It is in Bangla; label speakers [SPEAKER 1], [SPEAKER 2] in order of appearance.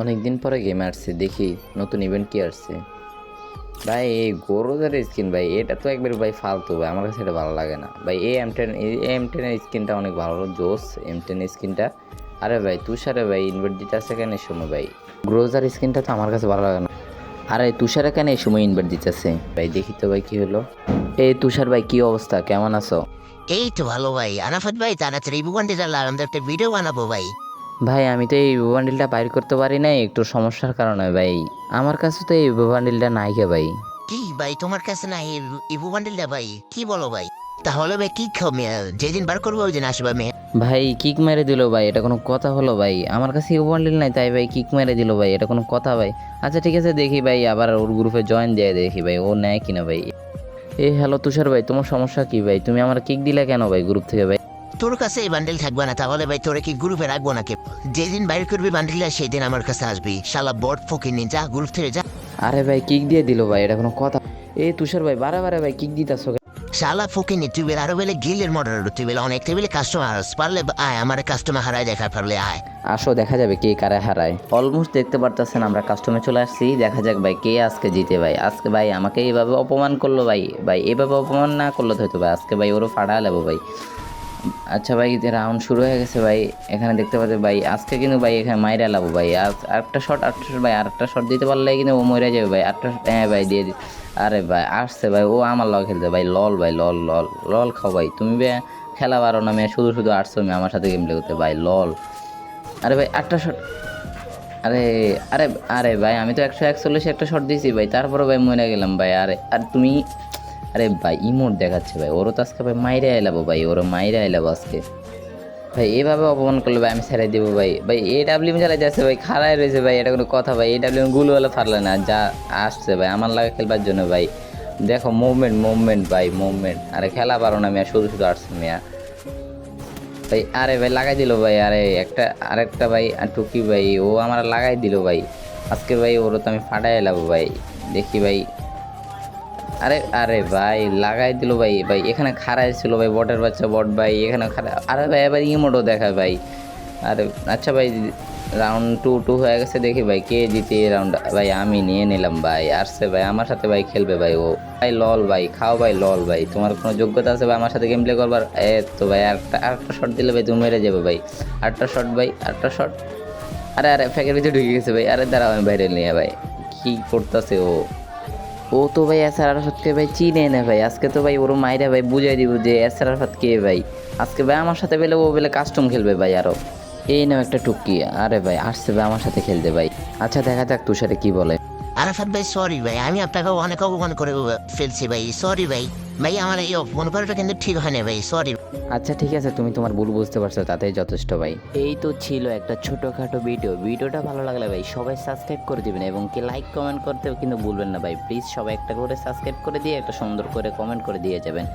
[SPEAKER 1] অনেক দিন পরে গেমে আসছে, দেখি নতুন ইভেন্ট কি আসছে। ভাই, এই গরুদের স্কিন ভাই, এটা তো একবার ভাই ফালতু ভাই, আমার কাছে এটা ভালো লাগে না। ভাই এই এম টেন এম টেনের স্কিনটা অনেক ভালো জোস এম টেন স্কিনটা আরে ভাই, তুষারে ভাই ইনভার্ট দিতে আসছে কেন এই সময় ভাই? গ্রোজার স্কিনটা তো আমার কাছে ভালো লাগে না। আরে, তুষারে কেন এই সময় ইনভার্ট দিতেছে ভাই, দেখি তো ভাই কি হলো। এই তুষার ভাই, কি অবস্থা? কেমন আছো?
[SPEAKER 2] এই তো ভালো ভাই, আরাফাত ভাই, তাড়াতাড়ি ডিজাল আমরা একটা ভিডিও বানাবো ভাই।
[SPEAKER 1] ভাই আমি তো এই বান্ডিলটা বাইর করতে পারি নাই একটু সমস্যার কারণে ভাই। আমার কাছে তো এই বান্ডিলটা নাই কে ভাই।
[SPEAKER 2] কি ভাই তোমার কাছে নাই এই ইভু বান্ডেলটা ভাই? কি বলো ভাই? তাহলে ভাই কি খাও মেয়ে? যেদিন বার করব ওই দিন আসবে মেয়ে।
[SPEAKER 1] ভাই কিক মেরে দিল ভাই এটা কোনো কথা হলো ভাই। আমার কাছে এই বান্ডিল নাই তাই ভাই কিক মেরে দিল ভাই এটা কোনো কথা ভাই। আচ্ছা ঠিক আছে দেখি ভাই আবার ওর গ্রুপে জয়েন দিয়ে দেখি ভাই ও নেয় কিনা ভাই। এই হ্যালো তুষার ভাই তোমার সমস্যা কি ভাই? তুমি আমার কিক দিলে কেন ভাই গ্রুপ থেকে ভাই?
[SPEAKER 2] তোর কাছে এই বান্ডেল থাকবে না তাহলে ভাই তোরে কি গ্রুপে রাখব নাকি? যেদিন বাইর করবি বান্ডেলটা সেই দিন আমার কাছে আসবি। শালা বট ফকির নিন যা গ্রুপ থেকে যা।
[SPEAKER 1] আরে ভাই কিক দিয়ে দিল ভাই এটা কোনো কথা। এই তুষার ভাই বারে বারে ভাই কিক দিতাছো?
[SPEAKER 2] শালা ফকির নি তুই বেলে আরও বেলে গিলের মডার তুই বেলে অনেক টেবিলে কাস্টমার পারলে আয় আমার কাস্টমার হারাই দেখা পারলে আয়।
[SPEAKER 1] আসো দেখা যাবে কে কারে হারায়। অলমোস্ট দেখতে পারতেছেন আমরা কাস্টমে চলে আসছি দেখা যাক ভাই কে আজকে জিতে ভাই। আজকে ভাই আমাকে এইভাবে অপমান করল ভাই ভাই এভাবে অপমান না করলে তো হয়তো ভাই আজকে ভাই ওরও ফাড়া লেবো ভাই। আচ্ছা ভাই রাউন্ড শুরু হয়ে গেছে ভাই, এখানে দেখতে পাচ্ছি ভাই, আজকে কিন্তু ভাই এখানে মাইরা লাবো ভাই। আর আরেকটা শট আটটা শট ভাই, আরেকটা শট দিতে পারলে কিন্তু ও মরে যাবে ভাই। আরেকটা হ্যাঁ ভাই, দিয়ে আরে ভাই, আসছে ভাই, ও আমার লগ খেলতে ভাই, লল ভাই, লল লল লল খাও ভাই। তুমি খেলা পারো না, মেয়ে, শুধু শুধু আসছো মেয়ে আমার সাথে গেম প্লে করতে ভাই, লল। আরে ভাই আটটা শট আরে আরে আরে ভাই, আমি তো একশো একচল্লিশে একটা শট দিয়েছি ভাই তারপরে ভাই মরে গেলাম ভাই, আরে, আর তুমি আরে ভাই, ইমোট দেখাচ্ছে ভাই। ওরও তো আজকে ভাই মাইরে আইলাবো ভাই, ওরও মাইরে আইলাবো আজকে। ভাই, এভাবে অপমান করলে ভাই আমি ছেড়ে দিব ভাই। ভাই এ ডাব্লিউ চালাই যাচ্ছে ভাই খাড়াই রয়েছে ভাই, এটা কোনো কথা ভাই। এ ডাব্লিউ গুলো হলে পারলে না, যা আসছে ভাই, আমার লাগে খেলবার জন্য ভাই। দেখো মুভমেন্ট মুভমেন্ট ভাই মুভমেন্ট আরে খেলা পারো না মিয়া, শুধু শুধু আসছে মিয়া। ভাই, আরে ভাই, লাগাই দিল ভাই, আরে একটা, আরেকটা ভাই টুকি ভাই, ও আমার লাগাই দিল ভাই। আজকে ভাই, ওরও তো আমি ফাটাই এলাবো ভাই। দেখি ভাই আরে আরে ভাই, লাগাই দিল ভাই ভাই, এখানে খাড়াই ছিল ভাই, বটের বাচ্চা, বট ভাই, এখানে খাড়া আরে ভাই, এবার ইমোটও দেখায় ভাই। আরে আচ্ছা ভাই রাউন্ড টু টু হয়ে গেছে, দেখি ভাই, কে জিতে এই রাউন্ড ভাই, আমি নিয়ে নিলাম ভাই, আসছে ভাই, আমার সাথে ভাই খেলবে ভাই ও। ভাই লল ভাই, খাও ভাই লল ভাই, তোমার কোনো যোগ্যতা আছে ভাই, আমার সাথে গেম প্লে করবার? এ তো ভাই, আরেকটা আরেকটা শট দিলে ভাই, তুমি মেরে যাবে ভাই। আরেকটা শট ভাই, আরেকটা শট আরে আরে ফ্যাকের ভিতরে ঢুকে গেছে ভাই, আরে দাঁড়াও, আমি বাইরে নিয়ে ভাই, কী করতেছে ও? ও তো ভাই এস আর আরাফাতকে ভাই চিনে না ভাই। আজকে তো ভাই ওর মায়েরা ভাই বুঝাই দিব যে এস আর আরফাত কে ভাই। আজকে ভাই আমার সাথে পেলে ও বেলে কাস্টম খেলবে ভাই আরও। এই নাও একটা টুকি আরে ভাই, আসছে ভাই আমার সাথে খেলতে ভাই। আচ্ছা দেখা যাক তুষারে কি বলে।
[SPEAKER 2] আরাফাত ভাই সরি ভাই, আমি আপনাকে অনেক অপমান করে ফেলছি ভাই সরি ভাই। ভাই আমার এই করাটা কিন্তু ঠিক হয় না ভাই সরি
[SPEAKER 1] আচ্ছা ঠিক আছে তুমি তোমার ভুল বুঝতে পারছ তাতেই যথেষ্ট ভাই। এই তো ছিল একটা ছোটোখাটো ভিডিও ভিডিওটা ভালো লাগলে ভাই সবাই সাবস্ক্রাইব করে দিবেন এবং কি লাইক কমেন্ট করতে কিন্তু ভুলবেন না ভাই। প্লিজ সবাই একটা করে সাবস্ক্রাইব করে দিয়ে একটা সুন্দর করে কমেন্ট করে দিয়ে যাবেন।